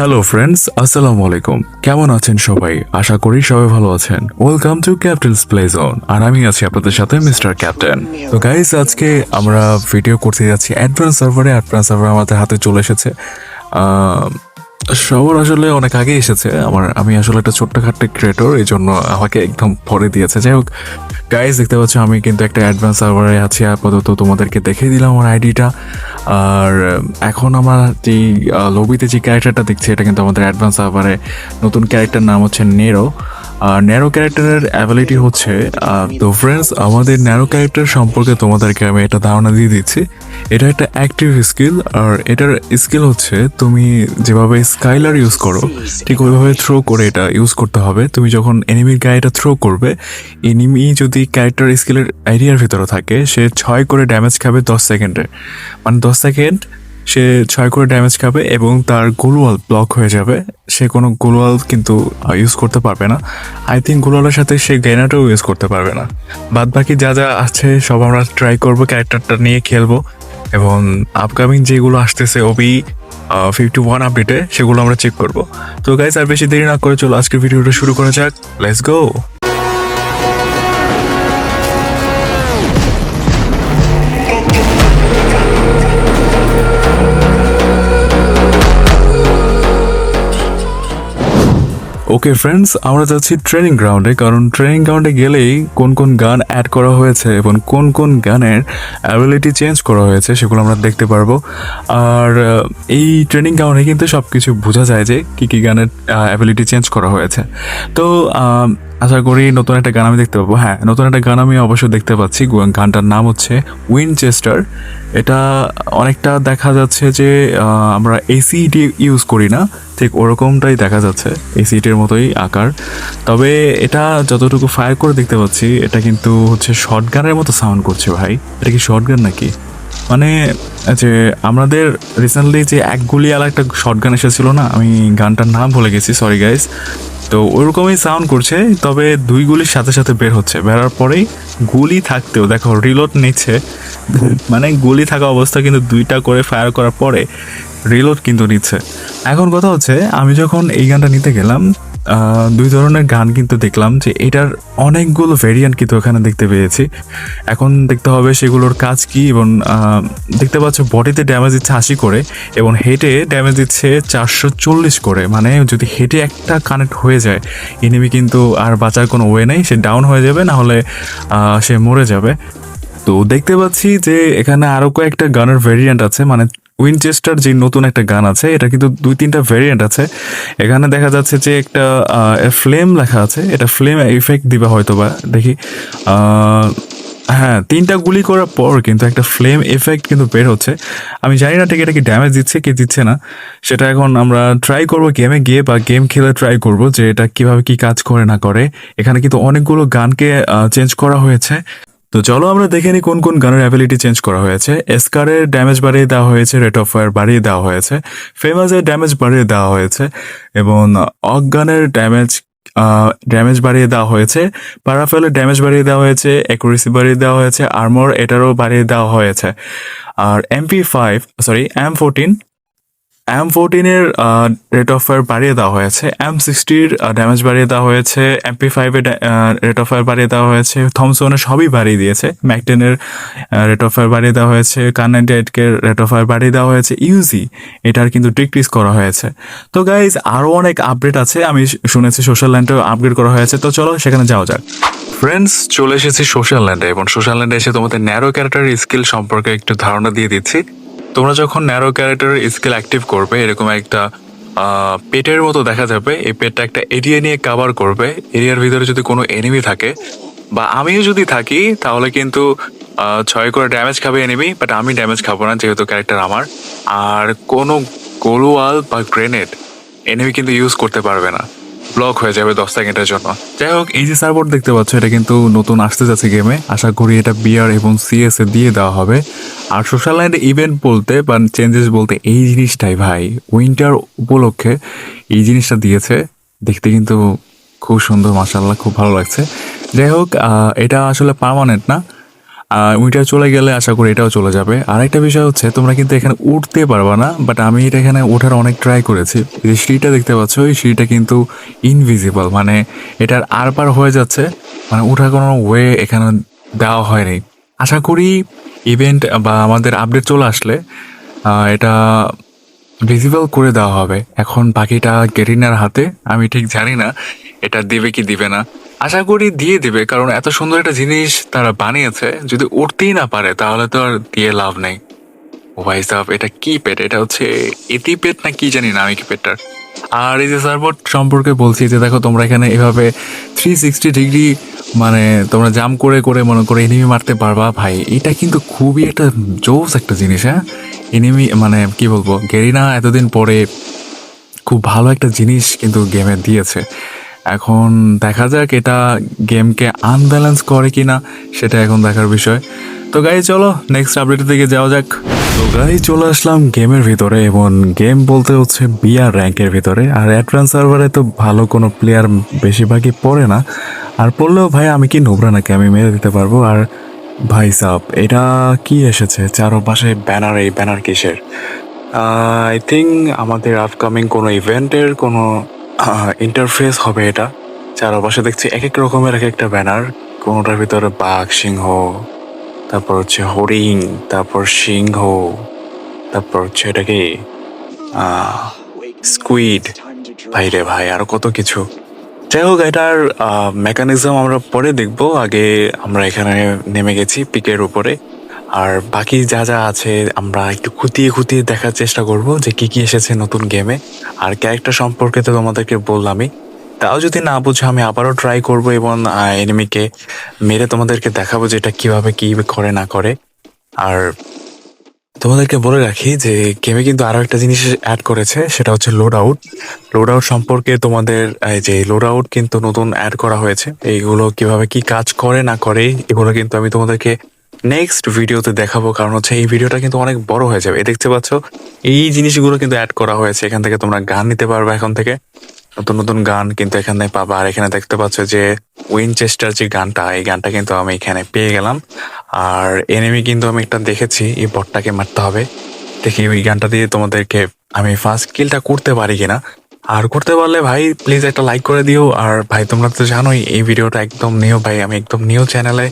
Hello friends আসসালামু আলাইকুম কেমন আছেন সবাই? আশা করি সবাই ভালো আছেন। Welcome to captain's play zone আর আমি আছি আপনাদের সাথে মিস্টার ক্যাপ্টেন তো গাইস আজকে আমরা ভিডিও করতে যাচ্ছি অ্যাডভান্স সার্ভারে অ্যাডভান্স সার্ভার আমাদের হাতে চলে এসেছে। সবার আসলে অনেক আগে এসেছে। আমার, আমি আসলে একটা ছোট্টখাট্ট ক্রিয়েটর এই জন্য আমাকে একদম পরে দিয়েছে। যাই হোক গাইজ দেখতে পাচ্ছ আমি কিন্তু একটা অ্যাডভান্স সার্ভারে আছি। আপাতত তোমাদেরকে দেখিয়ে দিলাম আমার আইডিটা আর, এখন আমার যেই লবিতে যে ক্যারেক্টারটা দেখছি, এটা কিন্তু আমাদের অ্যাডভান্স সার্ভারে নতুন ক্যারেক্টার নাম হচ্ছে নেরো আর ন্যারো ক্যারেক্টারের অ্যাবিলিটি হচ্ছে তো ফ্রেন্ডস আমাদের ন্যারো ক্যারেক্টার সম্পর্কে তোমাদেরকে আমি একটা ধারণা দিয়ে দিচ্ছি। এটা একটা অ্যাক্টিভ স্কিল আর এটার স্কিল হচ্ছে তুমি যেভাবে স্কাইলার ইউজ করো, ঠিক ওইভাবে থ্রো করে এটা ইউজ করতে হবে। তুমি যখন এনিমির গায়ে এটা থ্রো করবে এনিমি যদি ক্যারেক্টার স্কিলের এরিয়ার ভিতরে থাকে, সে ছয় করে ড্যামেজ খাবে দশ সেকেন্ডে মানে দশ সেকেন্ড সে ছয় করে ড্যামেজ খাবে এবং তার গোলওয়াল ব্লক হয়ে যাবে। সে কোনো গোলওয়াল কিন্তু ইউজ করতে পারবে না। আই থিঙ্ক গোলওয়ালের সাথে সে গ্রেনাটাও ইউজ করতে পারবে না। বাদ বাকি যা যা আছে, সব আমরা ট্রাই করব ক্যারেক্টারটা নিয়ে খেলব। এবং আপকামিং যেগুলো আসতেছে ওবি ফিফটি ওয়ান আপডেটে সেগুলো আমরা চেক করব। তো গাইজ আর বেশি দেরি না করে চলো, আজকের ভিডিওটা শুরু করা যাক। লেটস গো ওকে ফ্রেন্ডস আমরা যাচ্ছি ট্রেনিং গ্রাউন্ডে কারণ ট্রেনিং গ্রাউন্ডে গেলেই কোন কোন গান অ্যাড করা হয়েছে এবং কোন কোন গানের অ্যাবিলিটি চেঞ্জ করা হয়েছে সেগুলো আমরা দেখতে পারব। আর এই ট্রেনিং গ্রাউন্ডে কিন্তু সব কিছু বোঝা যায় যে কী কী গানের অ্যাবিলিটি চেঞ্জ করা হয়েছে। তো আশা করি নতুন একটা গান আমি দেখতে পাবো। হ্যাঁ নতুন একটা গান আমি অবশ্যই দেখতে পাচ্ছি। গানটার নাম হচ্ছে উইনচেস্টার এটা অনেকটা দেখা যাচ্ছে যে আমরা এসিডি ইউজ করি না। ঠিক ওরকমটাই দেখা যাচ্ছে এসিডির মতোই আকার। তবে এটা যতটুকু ফায়ার করে দেখতে পাচ্ছি, এটা কিন্তু হচ্ছে শর্ট গানের মতো সাউন্ড করছে ভাই। এটা কি শর্ট গান নাকি? মানে যে আমাদের রিসেন্টলি যে এক গুলি আলা একটা শর্ট গান এসেছিল না, আমি গানটার নাম ভুলে গেছি সরি গাইস তো ওরকমই সাউন্ড করছে, তবে দুই গুলির সাথে সাথে বের হচ্ছে। বেরার পরেই গুলি থাকতেও, দেখো রিলোড নিচ্ছে। মানে গুলি থাকা অবস্থা কিন্তু দুইটা করে ফায়ার করার পরে রিলোড কিন্তু নিচ্ছে। এখন কথা হচ্ছে, আমি যখন এই গানটা নিতে গেলাম দুই ধরনের গান কিন্তু দেখলাম যে এটার অনেকগুলো ভেরিয়েন্ট কিন্তু এখানে দেখতে পেয়েছি। এখন দেখতে হবে সেগুলোর কাজ কি এবং দেখতে পাচ্ছ বডিতে ড্যামেজ দিচ্ছে আশি করে এবং হেডে ড্যামেজ দিচ্ছে চারশো চল্লিশ করে। মানে যদি হেডে একটা কানেক্ট হয়ে যায় এনিমি কিন্তু আর বাঁচার কোনো ওয়ে নেই, সে ডাউন হয়ে যাবে, না হলে সে মরে যাবে। তো দেখতে পাচ্ছি যে এখানে আরও কয়েকটা গানের ভেরিয়েন্ট আছে মানে উইনচেস্টার যে নতুন একটা গান আছে, এটা কিন্তু দুই তিনটা ভেরিয়েন্ট আছে। এখানে দেখা যাচ্ছে যে একটা ফ্লেম লেখা আছে। এটা ফ্লেম ইফেক্ট দিবে হয়তো বা দেখি হ্যাঁ তিনটা গুলি করার পর কিন্তু একটা ফ্লেম এফেক্ট কিন্তু বের হচ্ছে। আমি জানি না ঠিক এটা কি ড্যামেজ দিচ্ছে কি দিচ্ছে না। সেটা এখন আমরা ট্রাই করব গেমে গিয়ে বা গেম খেলে ট্রাই করব যে এটা কীভাবে কি কাজ করে না করে। এখানে কিন্তু অনেকগুলো গানকে চেঞ্জ করা হয়েছে। তো চলো আমরা দেখে নিই কোন কোন গানের অ্যাবিলিটি চেঞ্জ করা হয়েছে। এসকারের ড্যামেজ বাড়িয়ে দেওয়া হয়েছে রেট অফ ফায়ার বাড়িয়ে দেওয়া হয়েছে ফেমাসের ড্যামেজ বাড়িয়ে দেওয়া হয়েছে এবং অজ্ঞানের ড্যামেজ ড্যামেজ বাড়িয়ে দেওয়া হয়েছে প্যারাফেলের ড্যামেজ বাড়িয়ে দেওয়া হয়েছে অ্যাকুরেসি বাড়িয়ে দেওয়া হয়েছে আর্মর এটারও বাড়িয়ে দেওয়া হয়েছে। আর MP five sorry M fourteen M ফোরটিনের rate of fire বাড়িয়ে দেওয়া হয়েছে। এম সিক্সটির ড্যামেজ বাড়িয়ে দেওয়া হয়েছে। এমপি ফাইভের রেট অফ ফায়ার বাড়িয়ে দেওয়া হয়েছে। থমসনের সবই বাড়িয়ে দিয়েছে। ম্যাকটেনের রেট অফ ফায়ার বাড়িয়ে দেওয়া হয়েছে। Kar ninety eight K rate of fire বাড়িয়ে দেওয়া হয়েছে। ইউজি এটার কিন্তু ডিক্রিজ করা হয়েছে। তো গাইজ আরও অনেক আপডেট আছে। আমি শুনেছি সোশ্যাল ল্যান্ডেও আপগ্রেড করা হয়েছে। তো চলো সেখানে যাওয়া যাক। ফ্রেন্ডস চলে এসেছি সোশ্যাল ল্যান্ডে এবং সোশ্যাল ল্যান্ডে এসে তোমাদের ন্যারো ক্যারেক্টারের স্কিল সম্পর্কে একটু ধারণা দিয়ে দিচ্ছি। তোমরা যখন ন্যারো ক্যারেক্টারের স্কিল অ্যাক্টিভ করবে, এরকম একটা পেটের মতো দেখা যাবে, এই পেটটা একটা এরিয়া নিয়ে কাভার করবে, এরিয়ার ভিতরে যদি কোনো এনিমি থাকে, বা আমিও যদি থাকি, তাহলে কিন্তু ছয় করে ড্যামেজ খাবে এনিমি বাট আমি ড্যামেজ খাব না, যেহেতু ক্যারেক্টার আমার। আর কোনো গোলওয়াল বা গ্রেনেড এনিমি কিন্তু ইউজ করতে পারবে না। ব্লক হয়ে যাবে দশ সেকেন্ডের জন্য। যাই হোক, এই যে সার্ভার দেখতে পাচ্ছ, এটা কিন্তু নতুন আসতে যাচ্ছে গেমে। আশা করি এটা বিআর এবং সিএস এ দিয়ে দেওয়া হবে। আর সোশ্যাল লাইনে ইভেন্ট বলতে বা চেঞ্জেস বলতে এই জিনিসটাই ভাই। উইন্টার উপলক্ষে এই জিনিসটা দিয়েছে। দেখতে কিন্তু খুব সুন্দর মাসাল্লাহ খুব ভালো লাগছে। যাই হোক এটা আসলে পার্মানেন্ট না। উইটার চলে গেলে আশা করি এটাও চলে যাবে। আর একটা বিষয় হচ্ছে, তোমরা কিন্তু এখানে উঠতে পারবা না বাট আমি এটা এখানে ওঠার অনেক ট্রাই করেছি। যে সিঁড়িটা দেখতে পাচ্ছ, এই সিঁড়িটা কিন্তু ইনভিজিবল মানে এটার আর পার হয়ে যাচ্ছে মানে ওঠার কোনো ওয়ে এখানে দেওয়া হয়নি। আশা করি ইভেন্ট বা আমাদের আপডেট চলে আসলে এটা ভিজিবল করে দেওয়া হবে। এখন বাকিটা গেরিনার হাতে, আমি ঠিক জানি না, এটা দেবে কি দিবে না। আশা করি দিয়ে দিবে, কারণ এত সুন্দর একটা জিনিস তারা বানিয়েছে। যদি উঠতেই না পারে, তাহলে তো আর দিয়ে লাভ নেই। ভাই এটা কি পেট? এটা হচ্ছে এটি পেট না কি জানি না, আমি কি পেটটার। আর এই যে সার্ভোট সম্পর্কে বলছি যে, দেখো, তোমরা এখানে এভাবে থ্রি সিক্সটি ডিগ্রি মানে তোমরা জাম করে করে, মনে করে এনিমি মারতে পারবা। ভাই, এটা কিন্তু খুবই একটা জোস একটা জিনিস হ্যাঁ? এনিমি মানে কি বলব, গেরিনা এতদিন পরে খুব ভালো একটা জিনিস কিন্তু গেমে দিয়েছে। এখন দেখা যাক এটা গেমকে আনব্যালেন্স করে কিনা, সেটা এখন দেখার বিষয়। তো গাই চলো নেক্সট আপডেটের দিকে যাওয়া যাক। তো গাই চলে আসলাম গেমের ভিতরে এবং গেম বলতে হচ্ছে বিআর র্যাঙ্কের ভিতরে। আর অ্যাডভান্স সার্ভারে তো ভালো কোনো প্লেয়ার বেশিরভাগই পড়ে না। আর পড়লেও ভাই, আমি কি নোবরা নাকি? আমি মেরে দিতে পারব। আর ভাই সাব, এটা কি এসেছে? চারপাশে ব্যানার এই ব্যানার কিসের? আই থিঙ্ক আমাদের আপকামিং কোনো ইভেন্টের কোনো ইন্টারফেস হবে এটা। চারপাশে দেখছি এক এক রকমের এক একটা ব্যানার কোনোটার ভিতরে বাঘ, সিংহ, তারপর হচ্ছে হরিণ, তারপর সিংহ, তারপর হচ্ছে এটা কি? স্কুইড ভাই রে ভাই, আরও কত কিছু। যাই হোক, এটার মেকানিজম আমরা পরে দেখব। আগে আমরা এখানে নেমে গেছি পিকের উপরে। আর বাকি যা যা আছে, আমরা একটু খুঁটিয়ে খুঁটিয়ে দেখার চেষ্টা করব যে কি কি এসেছে নতুন গেমে আর ক্যারেক্টার সম্পর্কে তো তোমাদেরকে বললামই। তাও যদি না বুঝো, আমি আবারও ট্রাই করব এবং এনিমিকে মেরে তোমাদেরকে দেখাবো যে এটা কীভাবে কী করে, না করে। আর তোমাদেরকে বলে রাখি যে গেমে কিন্তু আরও একটা জিনিস অ্যাড করেছে, সেটা হচ্ছে লোড আউট লোড আউট সম্পর্কে তোমাদের এই যে লোড আউট কিন্তু নতুন অ্যাড করা হয়েছে, এইগুলো কীভাবে কি কাজ করে, না করে, এগুলো কিন্তু আমি তোমাদেরকে নেক্সট ভিডিওতে দেখাবো, কারণ হচ্ছে এই ভিডিওটা কিন্তু অনেক বড় হয়ে যাবে। দেখতে পাচ্ছ? এই জিনিসগুলো কিন্তু অ্যাড করা হয়েছে। এখান থেকে তোমরা গান নিতে পারবে এখন থেকে। নতুন নতুন গান কিন্তু এখানে পাবা। আর এখানে দেখতে পাচ্ছ যে উইনচেস্টার যে গানটা, এই গানটা কিন্তু আমি এখানে পেয়ে গেলাম। আর এনেমি কিন্তু আমি একটা দেখেছি, এই বটটাকে মারতে হবে। দেখি ওই গানটা দিয়ে তোমাদেরকে আমি ফার্স্ট কিলটা করতে পারি কিনা। আর করতে পারলে ভাই প্লিজ একটা লাইক করে দিও। আর ভাই, তোমরা তো জানোই, এই ভিডিওটা একদম নিও ভাই, আমি একদম নিউ চ্যানেলে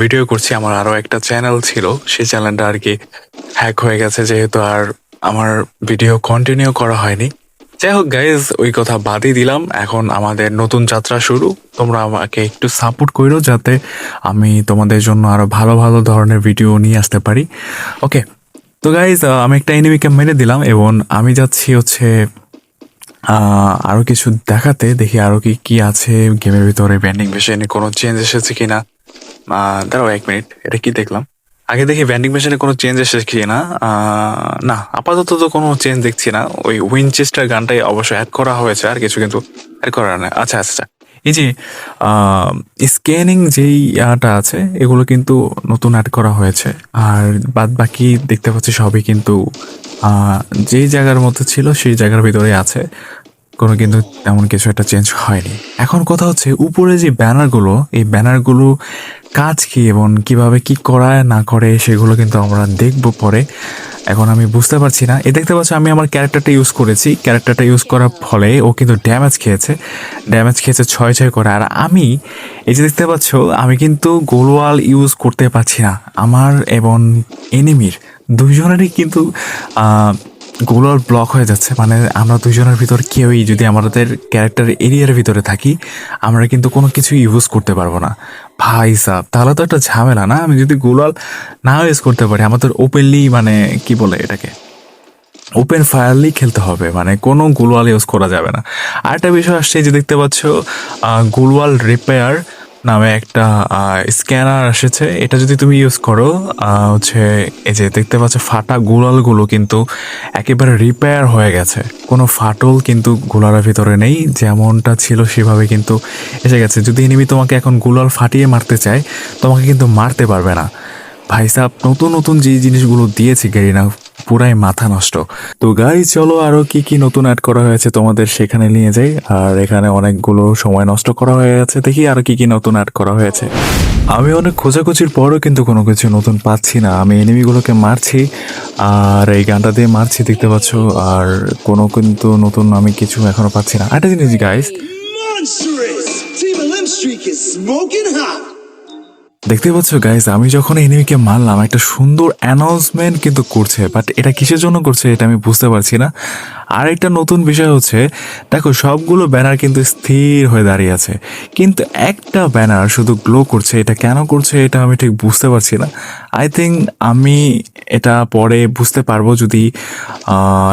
ভিডিও করছি আমার আরও একটা চ্যানেল ছিল সেই চ্যানেলটা আর কি হ্যাক হয়ে গেছে যেহেতু আর আমার ভিডিও কন্টিনিউ করা হয়নি। যাই হোক গাইজ ওই কথা বাদই দিলাম এখন আমাদের নতুন যাত্রা শুরু। তোমরা আমাকে একটু সাপোর্ট করো যাতে আমি তোমাদের জন্য আরও ভালো ভালো ধরনের ভিডিও নিয়ে আসতে পারি। ওকে তো গাইজ আমি একটা এনিমিকে মেরে দিলাম এবং আমি যাচ্ছি হচ্ছে আরও কিছু দেখাতে দেখি আরও কি কি আছে গেমের ভিতরে ব্যান্ডিং মেশিনে কোনো চেঞ্জ এসেছে কিনা। আহ, দাঁড়াও এক মিনিট এটা কি দেখলাম? আগে দেখি ভ্যান্ডিং মেশিনে কোনো চেঞ্জ এসেছে কি না না, আপাতত তো কোনো চেঞ্জ দেখছি না। ওই উইনচেস্টার গানটাই অবশ্য অ্যাড করা হয়েছে, আর কিছু কিন্তু অ্যাড করা না আচ্ছা আচ্ছা এই যে স্ক্যানিং যেই ইয়াটা আছে, এগুলো কিন্তু নতুন অ্যাড করা হয়েছে। আর বাদ বাকি দেখতে পাচ্ছি সবই কিন্তু যেই জায়গার মধ্যে ছিল, সেই জায়গার ভিতরে আছে। কোনো কিন্তু তেমন কিছু একটা চেঞ্জ হয়নি। এখন কথা হচ্ছে উপরে যে ব্যানারগুলো, এই ব্যানারগুলো কাজ কি এবং কীভাবে কি করায়, না করে, সেগুলো কিন্তু আমরা দেখব পরে। এখন আমি বুঝতে পারছি না। এ দেখতে পাচ্ছি আমি আমার ক্যারেক্টারটা ইউজ করেছি। ক্যারেক্টারটা ইউজ করার ফলে ও কিন্তু ড্যামেজ খেয়েছে। ড্যামেজ খেয়েছে, ছয় ছয় করে। আর আমি, এই যে দেখতে পাচ্ছ, আমি কিন্তু গোলওয়াল ইউজ করতে পারছি না। আমার এবং এনিমির দুইজনেরই কিন্তু গোলার ব্লক হয়ে যাচ্ছে। মানে আমরা দুজনের ভিতর কেউই যদি আমাদের ক্যারেক্টার এরিয়ার ভিতরে থাকি, আমরা কিন্তু কোনো কিছু ইউজ করতে পারব না। ভাই সাহ তাহলে তো একটা ঝামেলা না? আমি যদি গোলাল না ইউজ করতে পারি, আমাদের ওপেনলি মানে কি বলে এটাকে? ওপেন ফায়ারলি খেলতে হবে। মানে কোনো গুলওয়াল ইউজ করা যাবে না। আরেকটা বিষয় আসছে যে দেখতে পাচ্ছ গোলওয়াল রিপেয়ার নামে একটা স্ক্যানার এসেছে। এটা যদি তুমি ইউজ করো হচ্ছে এই যে দেখতে পাচ্ছ ফাটা গুলালগুলো কিন্তু একেবারে রিপেয়ার হয়ে গেছে। কোনো ফাটল কিন্তু গুলারের ভিতরে নেই, যেমনটা ছিল সেভাবে কিন্তু এসে গেছে। যদি এনিমি তোমাকে এখন গুলাল ফাটিয়ে মারতে চায়, তোমাকে কিন্তু মারতে পারবে না। ভাই সাহ নতুন নতুন যে জিনিসগুলো দিয়েছে গেরিনা পুরাই মাথা নষ্ট। তো গাই চলো আরও কি কি নতুন অ্যাড করা হয়েছে তোমাদের সেখানে নিয়ে যাই। আর এখানে অনেকগুলো সময় নষ্ট করা হয়ে গেছে। দেখি আরও কি কি নতুন অ্যাড করা হয়েছে। আমি অনেক খোঁজাখুঁজির পরও কিন্তু কোনো কিছু নতুন পাচ্ছি না। আমি এনিমিগুলোকে মারছি। আর এই গানটা দিয়ে মারছি, দেখতে পাচ্ছ। আর কোনো কিন্তু নতুন আমি কিছু এখনও পাচ্ছি না। একটা জিনিস guys Monstrous! Team Streak is smoking hot! দেখতে পাচ্ছ গাইজ আমি যখন এনিমিকে মারলাম, একটা সুন্দর অ্যানাউন্সমেন্ট কিন্তু করছে বাট এটা কিসের জন্য করছে এটা আমি বুঝতে পারছি না। আর একটা নতুন বিষয় হচ্ছে, দেখো, সবগুলো ব্যানার কিন্তু স্থির হয়ে দাঁড়িয়ে আছে, কিন্তু একটা ব্যানার শুধু গ্লো করছে, এটা কেন করছে এটা আমি ঠিক বুঝতে পারছি না। আই থিঙ্ক আমি এটা পরে বুঝতে পারব যদি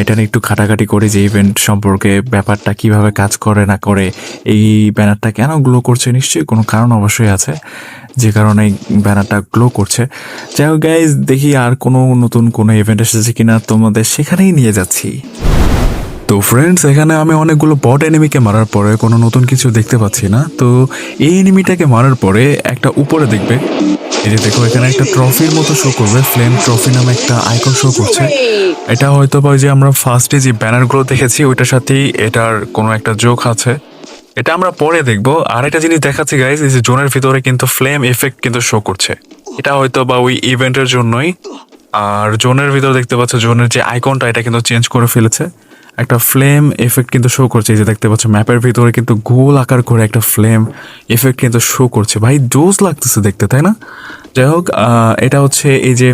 এটা নিয়ে একটু খাটাখাটি করে যে ইভেন্ট সম্পর্কে ব্যাপারটা কীভাবে কাজ করে না করে, এই ব্যানারটা কেন গ্লো করছে? নিশ্চয়ই কোনো কারণ অবশ্যই আছে, যে কারণে ব্যানারটা গ্লো করছে। যাই হোক গাইজ দেখি আর কোনো নতুন কোনো ইভেন্ট এসেছে কিনা, তোমাদের সেখানেই নিয়ে যাচ্ছি। তো ফ্রেন্ডস এখানে আমি অনেকগুলো বট এনিমিকে মারার পরে কোনো নতুন কিছু দেখতে পাচ্ছি না। তো এই এনিমিটাকে মারার পরে একটা উপরে দেখবে। এই যে দেখো, এখানে একটা ট্রফির মতো শো করবে। ফ্লেম ট্রফি নামে একটা আইকন শো করছে। এটা হয়তো বা যে আমরা ফার্স্টে যে ব্যানারগুলো দেখেছি, ওইটার সাথেই এটার কোনো একটা যোগ আছে। এটা আমরা পরে দেখব। আর একটা জিনিস দেখাচ্ছি গাইজ এই যে জোনের ভিতরে কিন্তু ফ্লেম এফেক্ট কিন্তু শো করছে। এটা হয়তো বা ওই ইভেন্টের জন্যই। আর জোনের ভিতরে দেখতে পাচ্ছ, জোনের যে আইকনটা এটা কিন্তু চেঞ্জ করে ফেলেছে। একটা ফ্লেম এফেক্ট কিন্তু শো করছে। এই যে দেখতে পাচ্ছ ম্যাপের ভিতরে কিন্তু গোল আকার করে একটা ফ্লেম এফেক্ট কিন্তু শো করছে। ভাই ডোজ লাগতেছে দেখতে, তাই না? যাই হোক এটা হচ্ছে এই যে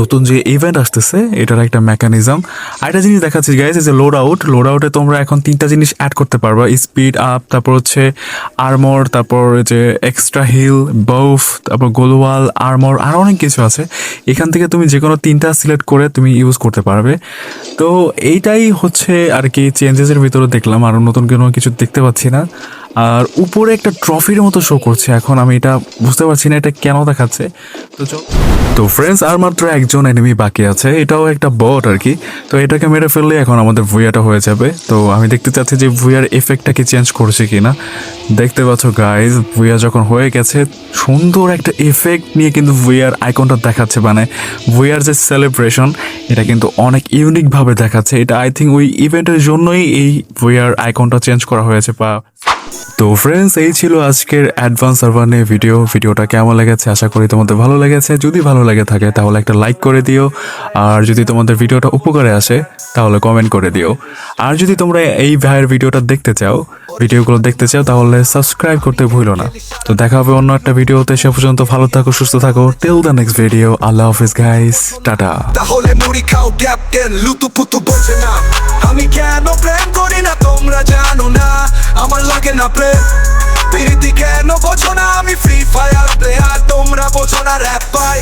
নতুন যে ইভেন্ট আসতেছে, এটার একটা মেকানিজম আর একটা জিনিস দেখাচ্ছি গাইজ যে লোড আউট লোড আউটে তোমরা এখন তিনটা জিনিস অ্যাড করতে পারবা। স্পিড আপ তারপর হচ্ছে আর্মর তারপর যে এক্সট্রা হিল বউফ তারপর গোলওয়াল আর্মর আরও অনেক কিছু আছে। এখান থেকে তুমি যে কোনো তিনটা সিলেক্ট করে তুমি ইউজ করতে পারবে। তো এইটাই হচ্ছে আর কি চেঞ্জেসের ভিতরে দেখলাম। আর নতুন কোনো কিছু দেখতে পাচ্ছি না। আর উপরে একটা ট্রফির মতো শো করছে। এখন আমি এটা বুঝতে পারছি না, এটা কেন দেখাচ্ছে? তো চল- তো ফ্রেন্ডস আর মাত্র একজন এনিমি বাকি আছে। এটাও একটা বট আর কি। তো এটাকে মেরে ফেললে এখন আমাদের ভুইয়াটা হয়ে যাবে। তো আমি দেখতে চাচ্ছি যে ভুইয়ার এফেক্টটা কি চেঞ্জ করছে কিনা। দেখতে পাচ্ছ গাইজ ভুইয়া যখন হয়ে গেছে, সুন্দর একটা এফেক্ট নিয়ে কিন্তু ভুইয়ার আইকনটা দেখাচ্ছে। মানে ভুইয়ার যে সেলিব্রেশন এটা কিন্তু অনেক ইউনিকভাবে দেখাচ্ছে। এটা আই থিঙ্ক ওই ইভেন্টের জন্যই এই ভুইয়ার আইকনটা চেঞ্জ করা হয়েছে, বা তো ফ্রেন্ডস এই ছিল আজকের অ্যাডভান্স সার্ভার নিয়ে ভিডিও ভিডিওটা কেমন লেগেছে? আশা করি তোমাদের ভালো লেগেছে। যদি ভালো লেগে থাকে, তাহলে একটা লাইক করে দিও। আর যদি তোমাদের ভিডিওটা উপকারে আসে, তাহলে কমেন্ট করে দিও। আর যদি তোমরা এই ভাইয়ের ভিডিওটা দেখতে চাও ভিডিওগুলো দেখতে চাও তাহলে সাবস্ক্রাইব করতে ভুলো না। তো দেখা হবে অন্য একটা ভিডিওতে, সে পর্যন্ত ভালো থাকো, সুস্থ থাকো। টিল দ্য নেক্সট ভিডিও আল্লাহ হাফিজ গাইস টাটা। তাহলে মুড়ি খাও, ক্যাপ্টেন না। আমি কেন প্রেম করি না, তোমরা জানো না, আমার লাগে না প্রেম। প্রীতি কেন বোঝো না, আমি ফ্রি ফায়ার প্লেয়ার তোমরা বোঝো না র্যাপ পাই